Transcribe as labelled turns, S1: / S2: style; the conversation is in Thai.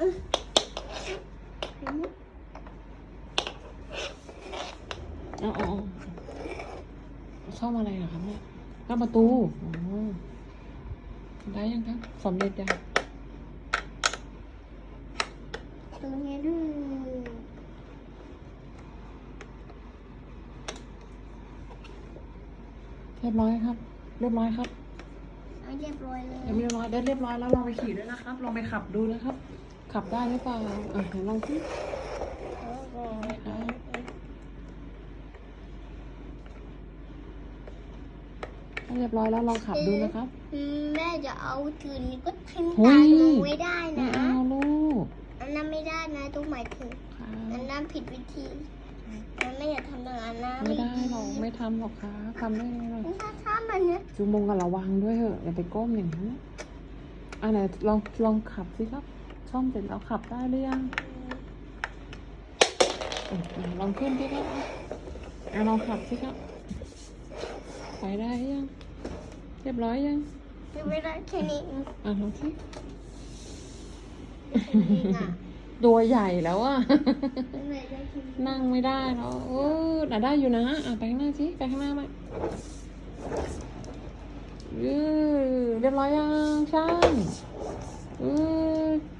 S1: อาเอาเอาซ่อมอะไรเหรอคะแม่ยหน้าประตูได้ยังคะสำเร็จยัง
S2: ตรงนี้ด้วย
S1: เรียบร้อยครับ เรียบร้อยครับ
S2: เรียบร้อยเลย
S1: เรียบร้อยเรียบร้อยแล้วลองไปขี่ด้วยนะครับ ลองไปขับดูนะครับ ขับได้หรือเปล่า อะเดี๋ยวลองสิถ้าเรียบร้อยแล้วลองขับดูนะครับ
S2: อืมแม่จะเอาถือนี้ก็ทิ้ง
S1: หุ
S2: ตายตรงไม่ได้
S1: ไม่
S2: นะ
S1: เอาลูก
S2: อันนั้นไม่ได้นะต้องหมายถึง
S1: ค่ะ
S2: อันนั้นผิดวิธีมันไม่อยากทำอย่างนั้นนะ
S1: ไม่ได้หรอกไม่ทำหรอกค่ะทำได้ไงล่ะ
S2: ถ้าถ้ามันเนี่ย
S1: จูมงกับระวังด้วยเถอะอย่าไปก้มอย่างนั้นอะไหนลองลองขับสิครับ ซ่อมเสร็จแล้วขับได้หรือยังอะอะลองขึ้นสิครับอะอะลองขับสิครับไปได้ยัง เรียบร้อยยัง
S2: ไม่ได้แค่นี้
S1: อะลองสิ
S2: แค่นี้อะ
S1: ตัวใหญ่แล้วอะ
S2: ไม่ได้แค่นี้
S1: นั่งไม่ได้แล้วเออน่ะได้อยู่นะอะไปข้างหน้าสิ ไปข้างหน้ามาเออเรียบร้อยยังช่างเออ